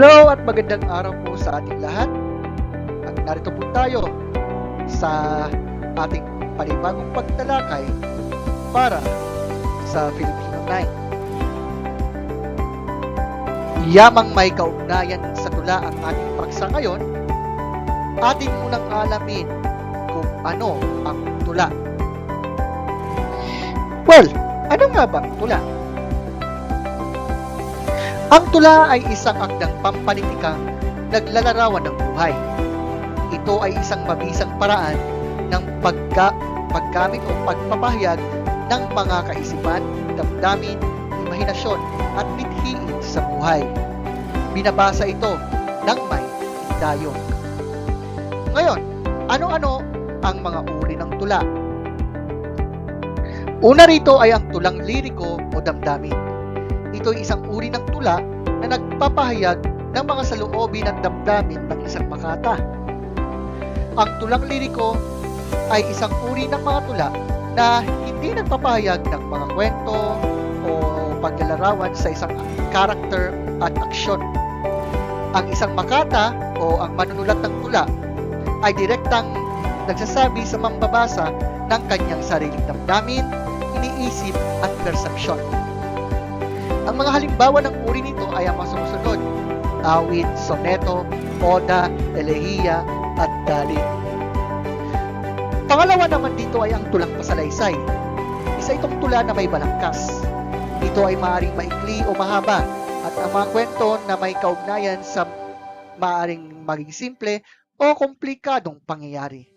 Hello at magandang araw po sa ating lahat. At narito po tayo sa ating panibagong pagtalakay para sa Filipino 9. Yamang may kaugnayan sa tula ang ating paksa ngayon, atin munang alamin kung ano ang tula. Well, ano nga ba ang tula? Ang tula ay isang akdang pampalitikang naglalarawan ng buhay. Ito ay isang mabisang paraan ng pagka, paggamit o pagpapahayag ng mga kaisipan, damdamin, imahinasyon at bithiin sa buhay. Binabasa ito ng may dayong. Ngayon, ano-ano ang mga uri ng tula? Una rito ay ang tulang liriko o damdamin. Ito ay isang uri ng tula na nagpapahayag ng mga saloobin at damdamin ng isang makata. Ang tulang liriko ay isang uri ng mga tula na hindi nagpapahayag ng mga kwento o paglalarawan sa isang karakter at aksyon. Ang isang makata o ang manunulat ng tula ay direktang nagsasabi sa mambabasa ng kanyang sariling damdamin, iniisip at persepsyon. Mga halimbawa ng uri nito ay ang mga. Awit, soneto, oda, elehiya, at dalin. Pangalawa naman dito ay ang tulang pasalaysay. Isa itong tula na may balangkas. Ito ay maaaring maikli o mahaba at ang mga kwento na may kaugnayan sa maaaring maging simple o komplikadong pangyayari.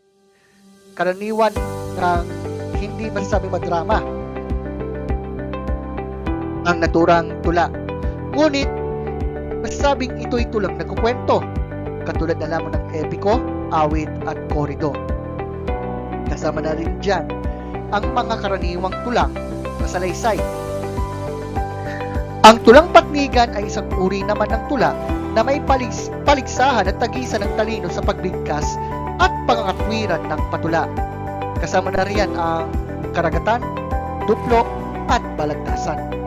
Karaniwan ng hindi masasabing madrama ang naturang tula. Ngunit, masasabing ito'y tulang nagkukwento, katulad na lamang ng epiko, awit at korido. Kasama na rin dyan ang mga karaniwang tulang na salaysay. Ang tulang patnigan ay isang uri naman ng tula na may palis, paligsahan at tagisan ng talino sa pagbigkas at pangangatwiran ng patula. Kasama na riyan ang karagatan, duplo, at balagtasan.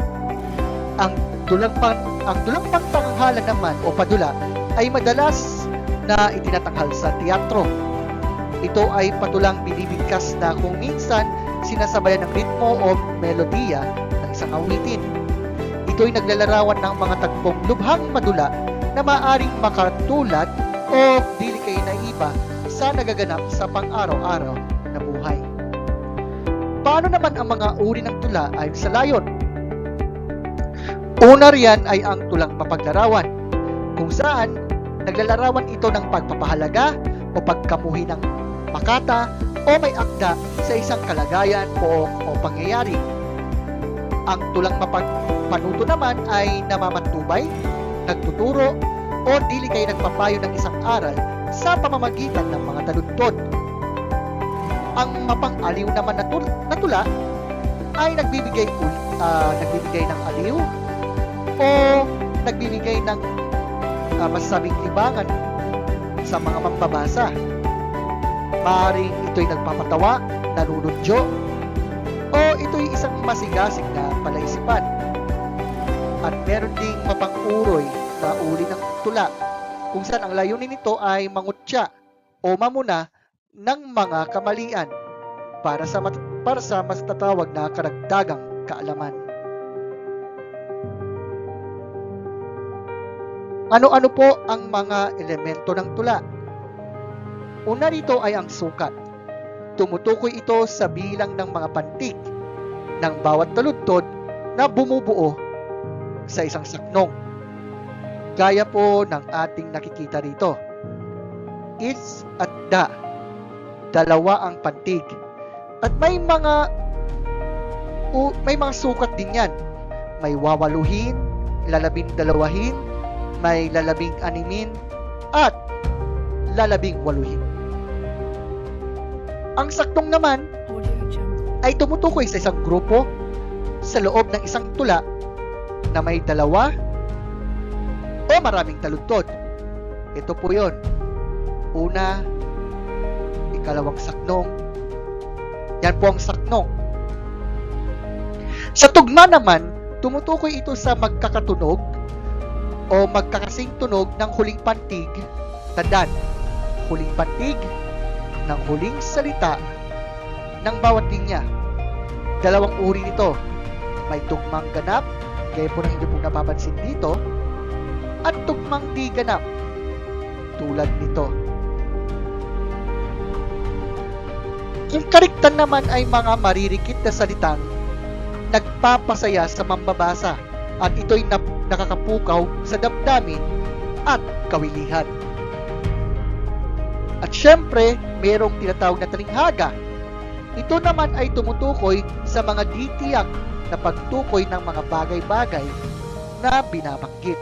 Ang tulang pang ang tulang pangtanghala naman o padula ay madalas na itinatanghal sa teatro. Ito ay patulang binibigkas na kung minsan sinasabayan ng ritmo o melodiya ng isang awitin. Ito ay naglalarawan ng mga tagpong lubhang madula na maaring makatulad o dili kay naiba sa nagaganap sa pang-araw-araw na buhay. Paano naman ang mga uri ng tula ay sa layon? Una riyan ay ang tulang mapaglarawan, kung saan naglalarawan ito ng pagpapahalaga o pagkamuhi ng makata o may akda sa isang kalagayan o, o pangyayari. Ang tulang mapagpanuto naman ay namamatubay, nagtuturo, o dili kay nagpapayo ng isang aral sa pamamagitan ng mga taluntod. Ang mapang-aliw naman na, tul- na tula ay nagbibigay ah, nagbibigay ng aliw o nagbibigay ng uh, masasabing libangan sa mga mambabasa. Maaaring ito'y nagpapatawa, nanunudyo, o ito'y isang masigasig na palaisipan. At meron ding mapang-uroy na uri ng tula kung saan ang layunin nito ay mangutya o mamuna ng mga kamalian para sa para sa mas tatawag na karagdagang kaalaman. Ano-ano po ang mga elemento ng tula? Una rito ay ang sukat. Tumutukoy ito sa bilang ng mga pantig ng bawat taludtod na bumubuo sa isang saknong. Gaya po ng ating nakikita rito. Is at da. Dalawa ang pantig. At may mga may mga sukat din yan. May wawaluhin, lalabing dalawahin, may lalabing animin at lalabing waluhin. Ang saktong naman ay tumutukoy sa isang grupo sa loob ng isang tula na may dalawa o maraming taludtod. Ito po yon. Una, ikalawang saknong. Yan po ang saknong. Sa tugma naman, tumutukoy ito sa magkakatunog o magkakasing tunog ng huling pantig, tandaan, huling pantig ng huling salita ng bawat linya. Dalawang uri nito. May tugmang ganap, gaya po ng hindi po napapansin dito, at tugmang di ganap, tulad nito. Yung kariktan naman ay mga maririkit na salitang nagpapasaya sa mambabasa at ito'y nap- nakakapukaw sa damdamin at kawilihan. At syempre, merong tinatawag na talinghaga. Ito naman ay tumutukoy sa mga ditiyak na pagtukoy ng mga bagay-bagay na binabanggit.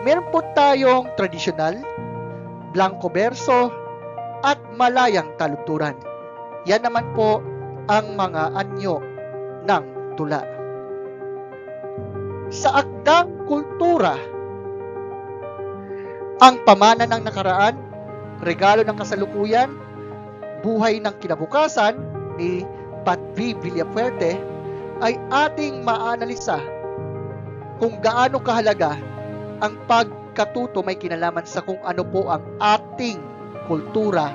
Meron po tayong tradisyonal, blanco verso, at malayang taludturan. Yan naman po ang mga anyo ng tula. Sa akdang kultura, ang pamana ng nakaraan, regalo ng kasalukuyan, buhay ng kinabukasan ni Pat V. Villafuerte ay ating maanalisa kung gaano kahalaga ang pagkatuto may kinalaman sa kung ano po ang ating kultura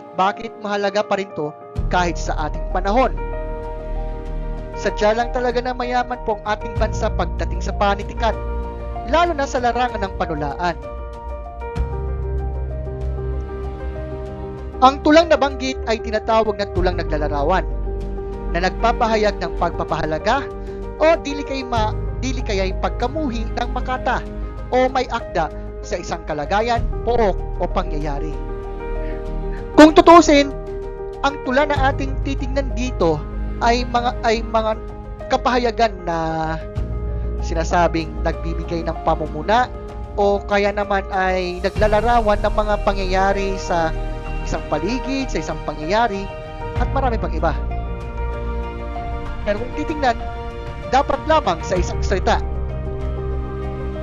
at bakit mahalaga pa rin to kahit sa ating panahon. Sadya lang talaga na mayaman po ang ating bansa pagdating sa panitikan, lalo na sa larangan ng panulaan. Ang tulang nabanggit ay tinatawag na tulang naglalarawan na nagpapahayag ng pagpapahalaga o dili kay ma dili kaya'y pagkamuhi ng makata o may akda sa isang kalagayan, pook o pangyayari. Kung tutusin, ang tula na ating titingnan dito ay mga ay mga kapahayagan na sinasabing nagbibigay ng pamumuna o kaya naman ay naglalarawan ng mga pangyayari sa isang paligid, sa isang pangyayari at marami pang iba. Pero kung titingnan, dapat lamang sa isang salita.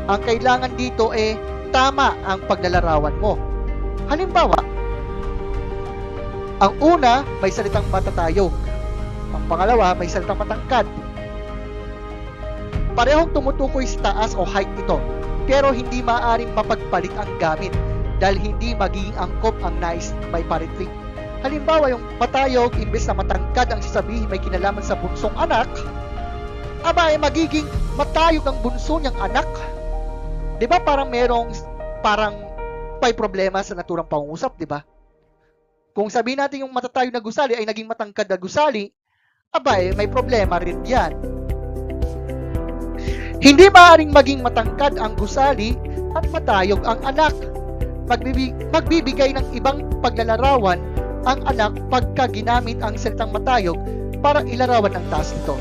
Ang kailangan dito eh tama ang paglalarawan mo. Halimbawa, ang una may salitang matatayog. Ang pangalawa may salitang matangkad. Parehong tumutukoy sa taas o height ito, pero hindi maaaring mapagpalit ang gamit dahil hindi magiging angkop ang nais may pariting. Halimbawa, yung matayog, imbes na matangkad ang sasabihin may kinalaman sa bunsong anak, aba ay magiging matayog ang bunso niyang anak. 'Di ba parang merong parang may problema sa naturang pangungusap, 'di ba? Kung sabihin natin yung matatayog na gusali ay naging matangkad na gusali, aba eh, may problema rin 'yan. Hindi maaaring maging matangkad ang gusali at matayog ang anak. Magbibig, magbibigay ng ibang paglalarawan ang anak pagka ginamit ang salitang matayog para ilarawan ang taas nito.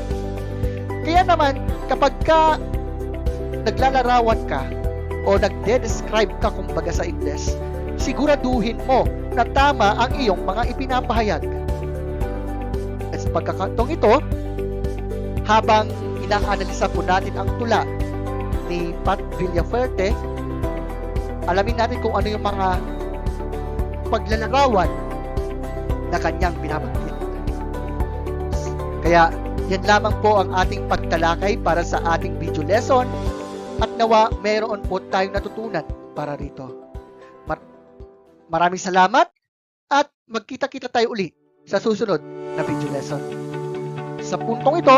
Kaya naman, kapag ka naglalarawan ka o nagde-describe ka kumbaga sa Ingles, siguraduhin mo na tama ang iyong mga ipinapahayag. Pagkakantong ito, habang inaanalisa po natin ang tula ni Pat Villafuerte, alamin natin kung ano yung mga paglalarawan na kanyang binabanggit. Kaya yan lamang po ang ating pagtalakay para sa ating video lesson at nawa meron po tayong natutunan para rito. Mar- maraming salamat at magkita-kita tayo uli sa susunod na video lesson. Sa puntong ito,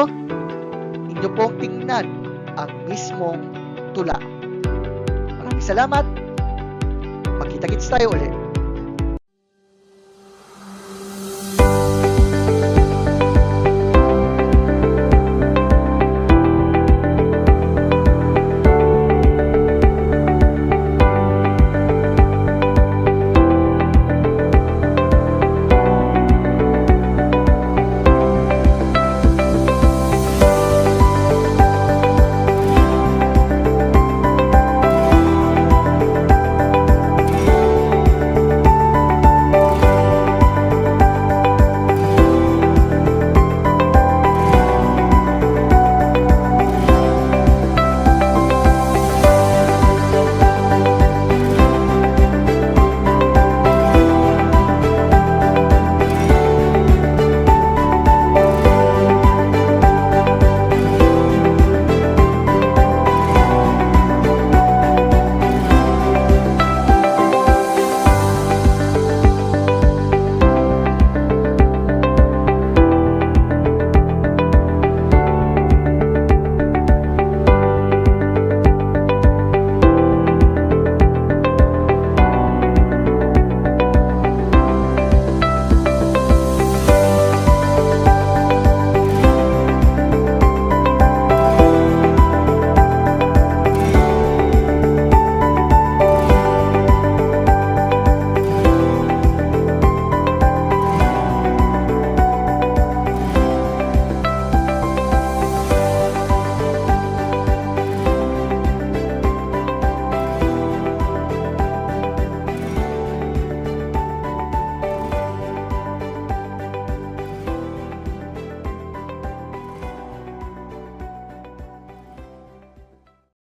inyo pong tingnan ang mismong tula. Maraming salamat. Magkita-kits tayo ulit.